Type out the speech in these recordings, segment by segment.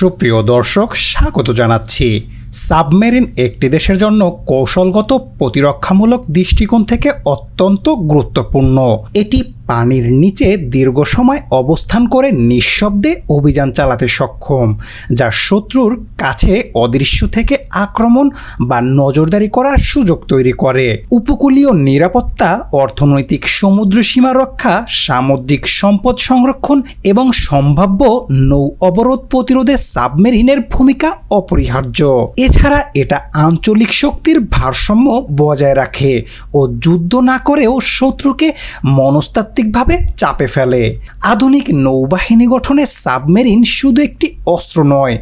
সুপ্রিয় দর্শক, স্বাগত জানাচ্ছি। সাবমেরিন একটি দেশের জন্য কৌশলগত প্রতিরক্ষামূলক দৃষ্টিকোণ থেকে অত্যন্ত গুরুত্বপূর্ণ। এটি পানির নিচে দীর্ঘ সময় অবস্থান করে নিঃশব্দে অভিযান চালাতে সক্ষম, যা শত্রুর কাছে অদৃশ্য থেকে আক্রমণ বা নজরদারি করার সুযোগ তৈরি করে। উপকূলীয় নিরাপত্তা, অর্থনৈতিক সমুদ্র সীমা রক্ষা, সামুদ্রিক সম্পদ সংরক্ষণ এবং সম্ভাব্য নৌ অবরোধ প্রতিরোধে সাবমেরিনের ভূমিকা অপরিহার্য। এছাড়া এটা আঞ্চলিক শক্তির ভারসাম্য বজায় রাখে ও যুদ্ধ না করেও শত্রুকে মনস্তাত্ত্বিকভাবে চাপে ফেলে। আধুনিক নৌবাহিনী গঠনে সাবমেরিন শুধু একটি অস্ত্র নয়,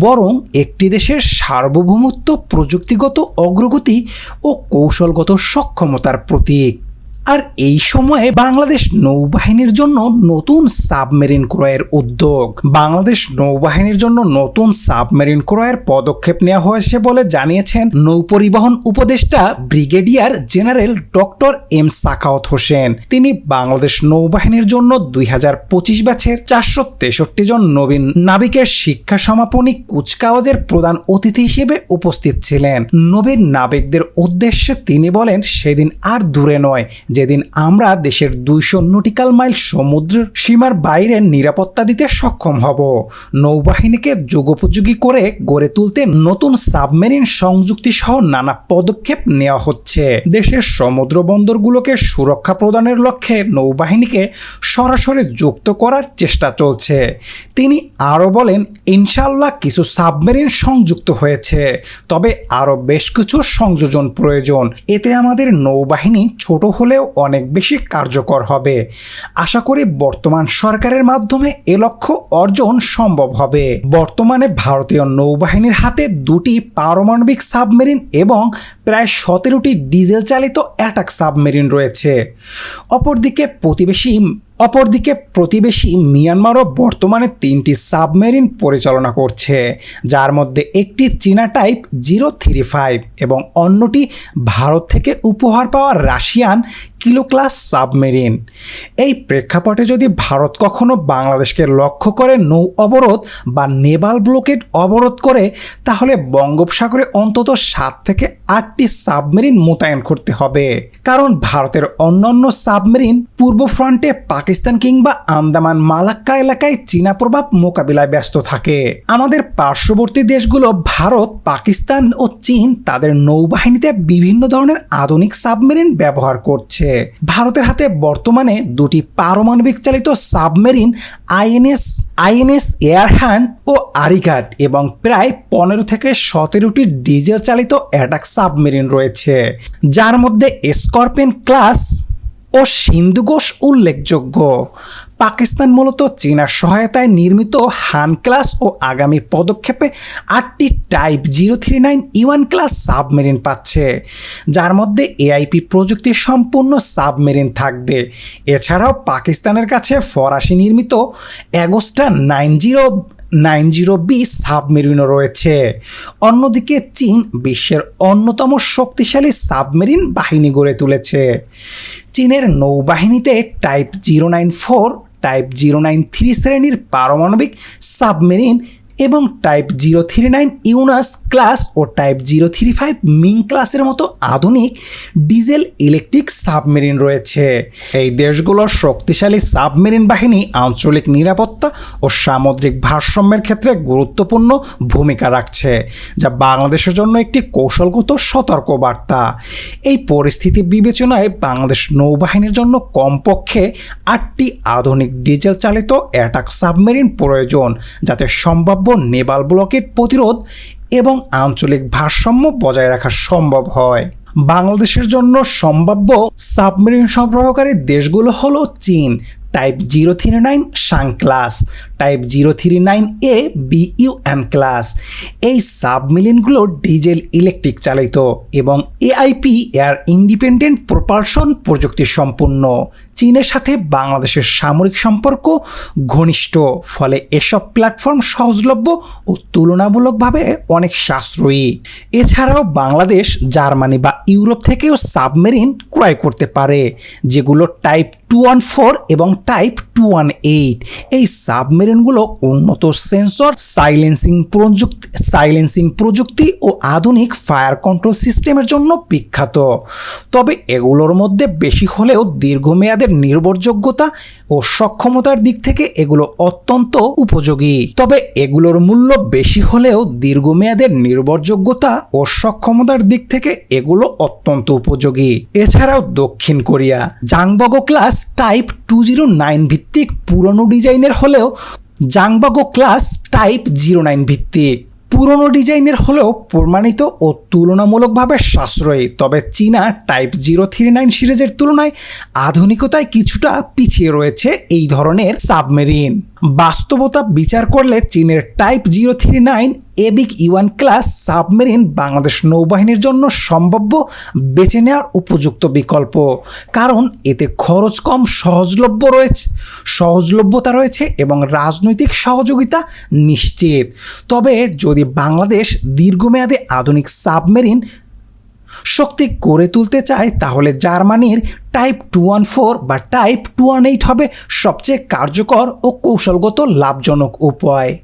বরং একটি দেশের সার্বভৌমত্ব, প্রযুক্তিগত অগ্রগতি ও কৌশলগত সক্ষমতার প্রতীক। আর এই সময়ে বাংলাদেশ নৌবাহিনীর জন্য নতুন সাবমেরিন ক্রয়ের উদ্যোগ। বাংলাদেশ নৌবাহিনীর জন্য নতুন সাবমেরিন ক্রয়ের পদক্ষেপ নেওয়া হয়েছে বলে জানিয়েছেন নৌপরিবহন উপদেষ্টা brigadier general doctor M Sakhawat Hossain. তিনি বাংলাদেশ নৌবাহিনীর জন্য দুই হাজার পঁচিশ ব্যাচের চারশো তেষট্টি জন নবীন নাবিকের শিক্ষা সমাপনী কুচকাওয়াজের প্রধান অতিথি হিসেবে উপস্থিত ছিলেন। নবীন নাবিকদের উদ্দেশ্যে তিনি বলেন, সেদিন আর দূরে নয় যেদিন আমরা দেশের দুইশো নটিক্যাল মাইল সমুদ্র সীমার বাইরে নিরাপত্তা দিতে সক্ষম হব। নৌবাহিনীকে যুগোপযোগী করে গড়ে তুলতে নতুন সাবমেরিন সংযুক্তি সহ নানা পদক্ষেপ নেওয়া হচ্ছে। দেশের সমুদ্র বন্দরগুলোকে সুরক্ষা প্রদানের লক্ষ্যে নৌবাহিনীকে সরাসরি যুক্ত করার চেষ্টা চলছে। তিনি আরও বলেন ইনশাল্লাহ কিছু সাবমেরিন সংযুক্ত হয়েছে, তবে আরও বেশ কিছু সংযোজন প্রয়োজন। এতে আমাদের নৌবাহিনী ছোট হলেও অনেক বেশি কার্যকর হবে। আশা করি বর্তমান সরকারের মাধ্যমে এ লক্ষ্য অর্জন সম্ভব হবে। বর্তমানে ভারতীয় নৌবাহিনীর হাতে দুটি পারমাণবিক সাবমেরিন এবং প্রায় সতেরোটি ডিজেল চালিত অ্যাটাক সাবমেরিন রয়েছে। অপরদিকে প্রতিবেশী অপরদিকে প্রতিবেশী মিয়ানমারও বর্তমানে তিনটি সাবমেরিন পরিচালনা করছে, যার মধ্যে একটি চীনা টাইপ জিরো থ্রি ফাইভ এবং অন্যটি ভারত থেকে উপহার পাওয়া রাশিয়ান কিলো ক্লাস সাবমেরিন। এই প্রেক্ষাপটে যদি ভারত কখনো বাংলাদেশকে লক্ষ্য করে নৌ অবরোধ বা নেভাল ব্লকেট অবরোধ করে, তাহলে বঙ্গোপসাগরে অন্তত সাত থেকে আটটি সাবমেরিন মোতায়েন করতে হবে। কারণ ভারতের অন্যান্য সাবমেরিন পূর্ব ফ্রন্টে পাকিস্তান কিংবা আন্দামান মালাক্কা এলাকায় চীনা প্রভাব মোকাবিলায় ব্যস্ত থাকে। আমাদের পার্শ্ববর্তী দেশগুলো ভারত, পাকিস্তান ও চীন তাদের নৌবাহিনীতে বিভিন্ন ধরনের আধুনিক সাবমেরিন ব্যবহার করছে। ভারতের হাতে বর্তমানে দুটি পারমাণবিক চালিত সাবমেরিন আইএনএস আইএনএস এয়ারহ্যান্ড ও আরিকাট এবং প্রায় পনেরো থেকে সতেরোটি ডিজেল চালিত অ্যাটাক সাবমেরিন রয়েছে, যার মধ্যে স্করপিয়ন ক্লাস ও সিন্ধুঘোষ উল্লেখযোগ্য। পাকিস্তান মূলত চীনার সহায়তায় নির্মিত হান ক্লাস ও আগামী পদক্ষেপে আটটি type zero three nine Yuan class submarine পাচ্ছে, যার মধ্যে এআইপি প্রযুক্তি সম্পূর্ণ সাবমেরিন থাকবে। এছাড়াও পাকিস্তানের কাছে ফরাসি নির্মিত Agosta nine zero nine zero B সাবমেরিনও রয়েছে। অন্যদিকে চীন বিশ্বের অন্যতম শক্তিশালী সাবমেরিন বাহিনী গড়ে তুলেছে। চীনের নৌবাহিনীতে type zero nine four, type zero nine three শ্রেণির পারমাণবিক সাবমেরিন এবং type zero three nine Yuan class ও type zero three five Ming ক্লাসের মতো আধুনিক ডিজেল ইলেকট্রিক সাবমেরিন রয়েছে। এই দেশগুলোর শক্তিশালী সাবমেরিন বাহিনী আঞ্চলিক নিরাপত্তা ও সামুদ্রিক ভারসাম্যের ক্ষেত্রে গুরুত্বপূর্ণ ভূমিকা রাখছে, যা বাংলাদেশের জন্য একটি কৌশলগত সতর্ক বার্তা এই পরিস্থিতি বিবেচনায় বাংলাদেশ নৌবাহিনীর জন্য কমপক্ষে আটটি আধুনিক ডিজেল চালিত অ্যাটাক সাবমেরিন প্রয়োজন, যাতে সম্ভাব্য নেভাল ব্লকের প্রতিরোধ এবং আঞ্চলিক ভারসাম্য বজায় রাখা সম্ভব হয়। বাংলাদেশের জন্য সম্ভাব্য সাবমেরিন সরবরাহকারী দেশগুলো হলো চীন, type zero three nine Song class, type zero three nine A BU অ্যান ক্লাস। এই সাবমেরিনগুলো ডিজেল ইলেকট্রিক চালিত এবং এআইপি এয়ার ইন্ডিপেন্ডেন্ট প্রপালশন প্রযুক্তি সম্পন্ন চীনের সাথে বাংলাদেশের সামরিক সম্পর্ক ঘনিষ্ঠ, ফলে এসব প্ল্যাটফর্ম সহজলভ্য ও তুলনামূলকভাবে অনেক সাশ্রয়ী। এছাড়াও বাংলাদেশ, জার্মানি বা ইউরোপ থেকেও সাবমেরিন ক্রয় করতে পারে, যেগুলো টাইপ টু ওয়ান ফোর এবং টাইপ টু ওয়ান এইট এই সাবমেরিনগুলো উন্নত সেন্সর সাইলেন্সিং প্রযুক্তি সাইলেন্সিং প্রযুক্তি ও আধুনিক ফায়ার কন্ট্রোল সিস্টেমের জন্য বিখ্যাত। তবে এগুলোর মধ্যে বেশি হলেও দীর্ঘমেয়াদের নির্ভরযোগ্যতা ও সক্ষমতার দিক থেকে এগুলো অত্যন্ত উপযোগী। তবে এগুলোর মূল্য বেশি হলেও দীর্ঘমেয়াদের নির্ভরযোগ্যতা ও সক্ষমতার দিক থেকে এগুলো অত্যন্ত উপযোগী। এছাড়াও দক্ষিণ Korea, Jangbogo class type two zero nine ভিত্তিক পুরনো ডিজাইনের হলেও Jangbogo class type zero nine ভিত্তিক। পুরনো ডিজাইনের হলেও প্রমাণিত ও তুলনামূলকভাবে সাশ্রয়ী, তবে চীনা টাইপ জিরো থ্রি নাইন সিরিজের তুলনায় আধুনিকতায় কিছুটা পিছিয়ে রয়েছে এই ধরনের সাবমেরিন বাস্তবতা বিচার করলে চীনের টাইপ জিরো থ্রি নাইন এবিক ইউয়ান ক্লাস সাবমেরিন বাংলাদেশ নৌবাহিনীর জন্য সম্ভাব্য বেছে নেওয়ার উপযুক্ত বিকল্প। কারণ এতে খরচ কম, সহজলভ্য রয়েছে। সহজলভ্যতা রয়েছে এবং রাজনৈতিক সহযোগিতা নিশ্চিত। তবে যদি বাংলাদেশ দীর্ঘমেয়াদে আধুনিক সাবমেরিন শক্তি গড়ে তুলতে চায়, তাহলে জার্মানির টাইপ টু ওয়ান ফোর বা টাইপ টু ওয়ান এইট হবে সবচেয়ে কার্যকর ও কৌশলগত লাভজনক উপায়।